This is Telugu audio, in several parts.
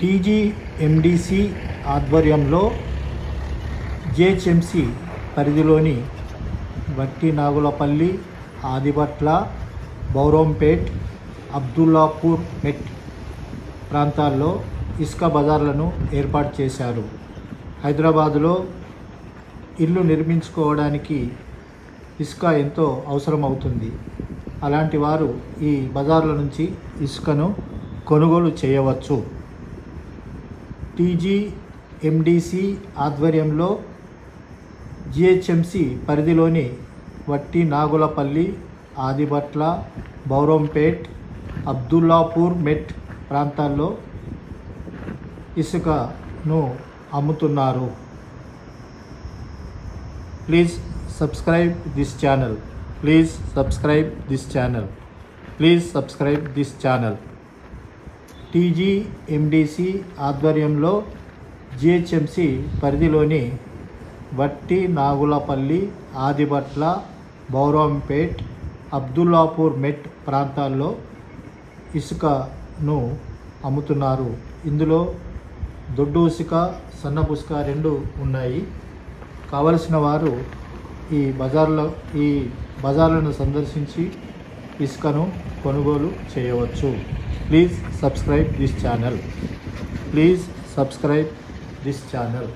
టీజీఎండిసి ఆధ్వర్యంలో జిహెచ్ఎంసి పరిధిలోని వట్టి నాగులపల్లి ఆదిబట్ల బౌరంపేట్ అబ్దుల్లాపూర్ మెట్ ప్రాంతాల్లో ఇసుక బజార్లను ఏర్పాటు చేశారు. హైదరాబాదులో ఇల్లు నిర్మించుకోవడానికి ఇసుక ఎంతో అవసరం అవుతుంది అలాంటి వారు ఈ బజార్ల నుంచి ఇసుకను కొనుగోలు చేయవచ్చు. టీజీఎండిసి ఆధ్వర్యంలో జిహెచ్ఎంసి పరిధిలోని వట్టి నాగులపల్లి ఆదిబట్ల బౌరంపేట్ అబ్దుల్లాపూర్ మెట్ ప్రాంతాల్లో ఇసుకను అమ్ముతున్నారు. Please subscribe this channel. Please subscribe this channel. Please subscribe this channel. TGMDC ఆధ్వర్యంలో జిహెచ్ఎంసి పరిధిలోని వట్టి నాగులపల్లి ఆదిబట్ల బౌరంపేట్ అబ్దుల్లాపూర్ మెట్ ప్రాంతాల్లో ఇసుకను అమ్ముతున్నారు. ఇందులో దొడ్డు ఇసుక సన్నపు రెండు ఉన్నాయి. కావలసిన వారు ఈ బజార్లో ఈ బజార్లను సందర్శించి ఇసుకను కొనుగోలు చేయవచ్చు. Please subscribe this channel. Please subscribe this channel.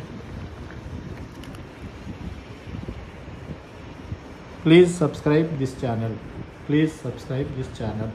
Please subscribe this channel. Please subscribe this channel.